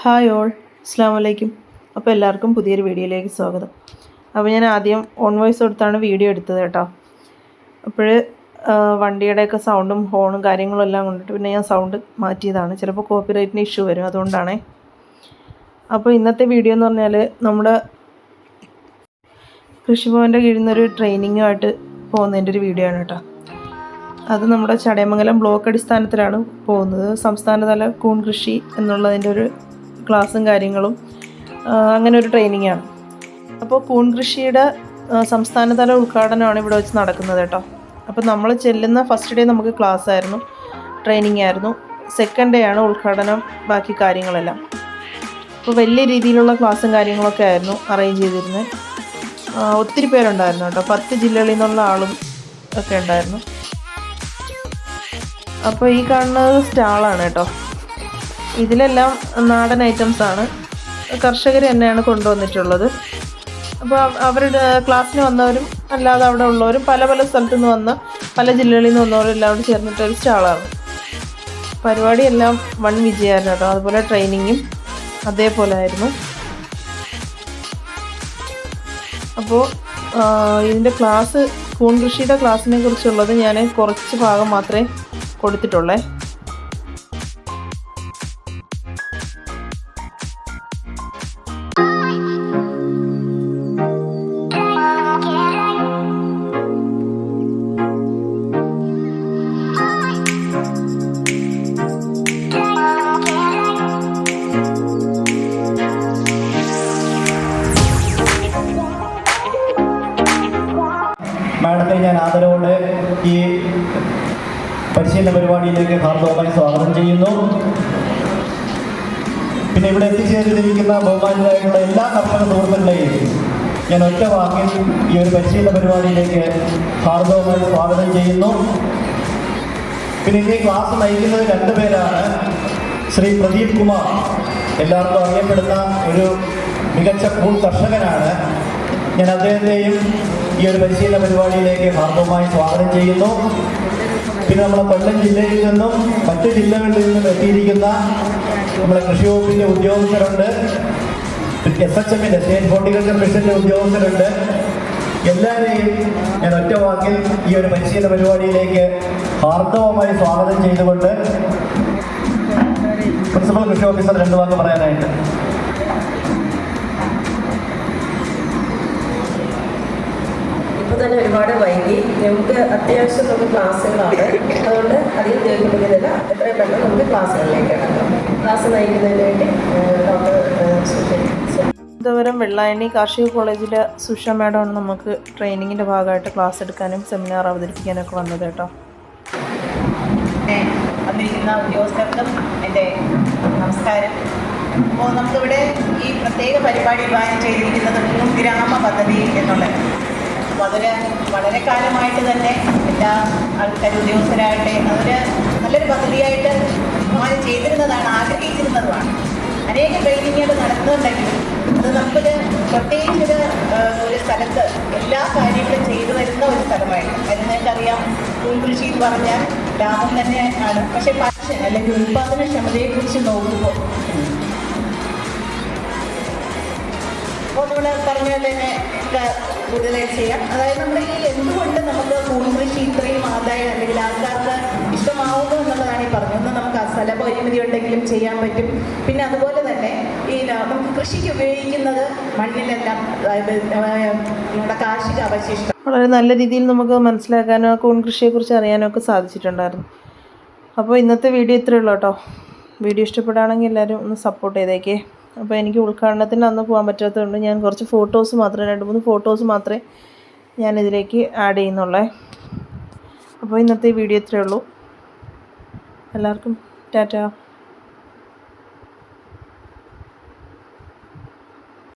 Hi all അസ്സാം വലൈക്കും അപ്പോൾ എല്ലാവർക്കും പുതിയൊരു വീഡിയോയിലേക്ക് സ്വാഗതം. അപ്പോൾ ഞാൻ ആദ്യം ഓൺ വോയിസ് കൊടുത്താണ് വീഡിയോ എടുത്തത് കേട്ടോ. അപ്പോൾ വണ്ടിയുടെയൊക്കെ സൗണ്ടും ഹോണും കാര്യങ്ങളും എല്ലാം കൊണ്ടിട്ട് പിന്നെ ഞാൻ സൗണ്ട് മാറ്റിയതാണ്. ചിലപ്പോൾ കോപ്പിറൈറ്റിന് ഇഷ്യൂ വരും അതുകൊണ്ടാണേ. അപ്പോൾ ഇന്നത്തെ വീഡിയോ എന്ന് പറഞ്ഞാൽ നമ്മുടെ കൃഷിഭവന്റെ കീഴിൽ നിന്നൊരു ട്രെയിനിങ്ങുമായിട്ട് പോകുന്നതിന്റെ ഒരു വീഡിയോ ആണ് കേട്ടോ. അത് നമ്മുടെ ചടയമംഗലം ബ്ലോക്ക് അടിസ്ഥാനത്തിലാണ് പോകുന്നത്. സംസ്ഥാനതല കൂൺ കൃഷി എന്നുള്ളതിന്റെ ഒരു ക്ലാസ്സും കാര്യങ്ങളും അങ്ങനെ ഒരു ട്രെയിനിങ് ആണ് അപ്പോൾ കൂൺ കൃഷിയുടെ സംസ്ഥാനതല ഉദ്ഘാടനമാണ് ഇവിടെ വെച്ച് നടക്കുന്നത് കേട്ടോ. അപ്പോൾ നമ്മൾ ചെല്ലുന്ന ഫസ്റ്റ് ഡേ നമുക്ക് ക്ലാസ് ആയിരുന്നു ട്രെയിനിങ് ആയിരുന്നു. സെക്കൻഡ് ഡേ ആണ് ഉദ്ഘാടനം ബാക്കി കാര്യങ്ങളെല്ലാം. അപ്പോൾ വലിയ രീതിയിലുള്ള ക്ലാസ്സും കാര്യങ്ങളൊക്കെ ആയിരുന്നു അറേഞ്ച് ചെയ്തിരുന്നത് ഒത്തിരി പേരുണ്ടായിരുന്നു കേട്ടോ. പത്ത് ജില്ലകളിൽ നിന്നുള്ള ആളും ഒക്കെ ഉണ്ടായിരുന്നു. അപ്പോൾ ഈ കാണുന്നത് സ്റ്റാളാണ് കേട്ടോ. ഇതിലെല്ലാം നാടൻ ഐറ്റംസ് ആണ്. കർഷകർ തന്നെയാണ് കൊണ്ടുവന്നിട്ടുള്ളത്. അപ്പോൾ അവരുടെ ക്ലാസ്സിന് വന്നവരും അല്ലാതെ അവിടെ ഉള്ളവരും പല പല സ്ഥലത്തു നിന്ന് വന്ന പല ജില്ലകളിൽ നിന്ന് വന്നവരും എല്ലാം കൂടി ചേർന്നിട്ട് ഒരു സ്റ്റാളാണ്. പരിപാടിയെല്ലാം വൺ വിജയമായിരുന്നു കേട്ടോ. അതുപോലെ ട്രെയിനിങ്ങും അതേപോലെ ആയിരുന്നു. അപ്പോൾ ഇതിന്റെ ക്ലാസ് കൂൺ കൃഷിയുടെ ക്ലാസ്സിനെ കുറിച്ചുള്ളത് ഞാൻ കുറച്ച് ഭാഗം മാത്രമേ കൊടുത്തിട്ടുള്ളേ. മാഡത്തെ ഞാൻ ആദരവോടെ ഈ പരിശീലന പരിപാടിയിലേക്ക് ഹാർദവമായി സ്വാഗതം ചെയ്യുന്നു. പിന്നെ ഇവിടെ എത്തിച്ചേർന്നിരിക്കുന്ന ബഹുമാനിതരായിട്ടുള്ള എല്ലാ കർഷക സുഹൃത്തുക്കളെയും ഞാൻ ഒറ്റ വാക്കിൽ ഈ ഒരു പരിശീലന പരിപാടിയിലേക്ക് ഹാർദവമായി സ്വാഗതം ചെയ്യുന്നു. പിന്നെ ഇന്ന് ഈ ക്ലാസ് നയിക്കുന്നത് രണ്ടുപേരാണ് ശ്രീ പ്രദീപ് കുമാർ എല്ലാവർക്കും അറിയപ്പെടുന്ന ഒരു മികച്ച കൂൺ കർഷകനാണ്. ഞാൻ അദ്ദേഹത്തെയും ഈ ഒരു പരിശീലന പരിപാടിയിലേക്ക് ഹാർദവമായി സ്വാഗതം ചെയ്യുന്നു. പിന്നെ നമ്മുടെ കൊല്ലം ജില്ലയിൽ നിന്നും മറ്റ് ജില്ലകളിൽ നിന്നും എത്തിയിരിക്കുന്ന നമ്മുടെ കൃഷി വകുപ്പിന്റെ ഉദ്യോഗസ്ഥരുണ്ട്. എസ് എച്ച് എമ്മിന്റെ സ്റ്റേറ്റ് ഹോർട്ടിക്കൾച്ചർ മിഷന്റെ ഉദ്യോഗസ്ഥരുണ്ട്. എല്ലാവരെയും ഞാൻ ഒറ്റ വാക്കിൽ ഈ ഒരു പരിശീലന പരിപാടിയിലേക്ക് ഹാർദവമായി സ്വാഗതം ചെയ്തുകൊണ്ട് പ്രിൻസിപ്പൽ കൃഷി ഓഫീസർ രണ്ട് വാക്ക് പറയാനായിട്ട്. തന്നെ ഒരുപാട് വൈകി. നമുക്ക് അത്യാവശ്യം നമുക്ക് ക്ലാസ്സുകളാണ്. അതുകൊണ്ട് അധികം ദീർഘിപ്പിക്കുന്നില്ല എത്രയും പെട്ടെന്ന് നമുക്ക് ക്ലാസ്സുകളിലേക്ക് കിടക്കാം. ക്ലാസ് നയിക്കുന്നതിന് വേണ്ടി ഡോക്ടർ തിരുവനന്തപുരം വെള്ളായണി കാർഷിക കോളേജിലെ സുഷ മാഡമാണ് നമുക്ക് ട്രെയിനിങ്ങിന്റെ ഭാഗമായിട്ട് ക്ലാസ് എടുക്കാനും സെമിനാർ അവതരിപ്പിക്കാനൊക്കെ വന്നത് കേട്ടോ. വന്നിരിക്കുന്ന ഉദ്യോഗസ്ഥർക്കും എന്റെ നമസ്കാരം. അപ്പോൾ നമുക്കിവിടെ ഈ പ്രത്യേക പരിപാടി ഭാഗം ചെയ്തിരിക്കുന്നത് ഗ്രാമ പദ്ധതി എന്നുള്ളത് അതൊരു വളരെ കാലമായിട്ട് തന്നെ എല്ലാ ആൾക്കാരും ഉദ്യോഗസ്ഥരാകട്ടെ അതൊരു നല്ലൊരു പദ്ധതിയായിട്ട് വിഭാവനം ചെയ്തിരുന്നതാണ് ആഗ്രഹിച്ചിരുന്നതുമാണ്. അനേക ട്രെയിനിങ്ങുകൾ നടക്കുന്നുണ്ടെങ്കിലും അത് നമുക്കൊരു പ്രത്യേകിച്ച് ഒരു സ്ഥലത്ത് എല്ലാ കാര്യങ്ങളും ചെയ്തു വരുന്ന ഒരു സ്ഥലമായിരുന്നു. അത് നിങ്ങൾക്കറിയാം കൃഷി എന്ന് പറഞ്ഞാൽ ലാഭം തന്നെ ആണ് പക്ഷെ പാഷൻ അല്ലെങ്കിൽ ഉൽപാദനക്ഷമതയെക്കുറിച്ച് നോക്കുമ്പോൾ അപ്പോൾ നമ്മൾ പറഞ്ഞ തന്നെ ഒക്കെ ചെയ്യാം. അതായത് നമ്മൾ ഈ എന്തുകൊണ്ട് നമുക്ക് കൂൺകൃഷി ഇത്രയും ആദായം അല്ലെങ്കിൽ ആൾക്കാർക്ക് ഇഷ്ടമാവുന്നു എന്നുള്ളതാണ് ഈ പറഞ്ഞത്. നമുക്ക് ആ സ്ഥല പരിമിതി ഉണ്ടെങ്കിലും ചെയ്യാൻ പറ്റും. പിന്നെ അതുപോലെ തന്നെ ഈ നമുക്ക് കൃഷിക്ക് ഉപയോഗിക്കുന്നത് മണ്ണിലെല്ലാം നമ്മുടെ കാർഷിക അവശിഷ്ടം. വളരെ നല്ല രീതിയിൽ നമുക്ക് മനസ്സിലാക്കാനോ കൂൺ കൃഷിയെക്കുറിച്ച് അറിയാനോ ഒക്കെ സാധിച്ചിട്ടുണ്ടായിരുന്നു. അപ്പോൾ ഇന്നത്തെ വീഡിയോ ഇത്രയേ ഉള്ളൂ കേട്ടോ. വീഡിയോ ഇഷ്ടപ്പെടുകയാണെങ്കിൽ എല്ലാവരും ഒന്ന് സപ്പോർട്ട് ചെയ്തേക്കേ. അപ്പോൾ എനിക്ക് ഉദ്ഘാടനത്തിന് അന്ന് പോകാൻ പറ്റാത്തതുകൊണ്ട് ഞാൻ കുറച്ച് ഫോട്ടോസ് മാത്രമേ രണ്ട് മൂന്ന് ഫോട്ടോസ് മാത്രമേ ഞാൻ ഇതിലേക്ക് ആഡ് ചെയ്യുന്നുള്ളേ. അപ്പോൾ ഇന്നത്തെ വീഡിയോ ഇത്രയേ ഉള്ളൂ. എല്ലാവർക്കും ടാറ്റ.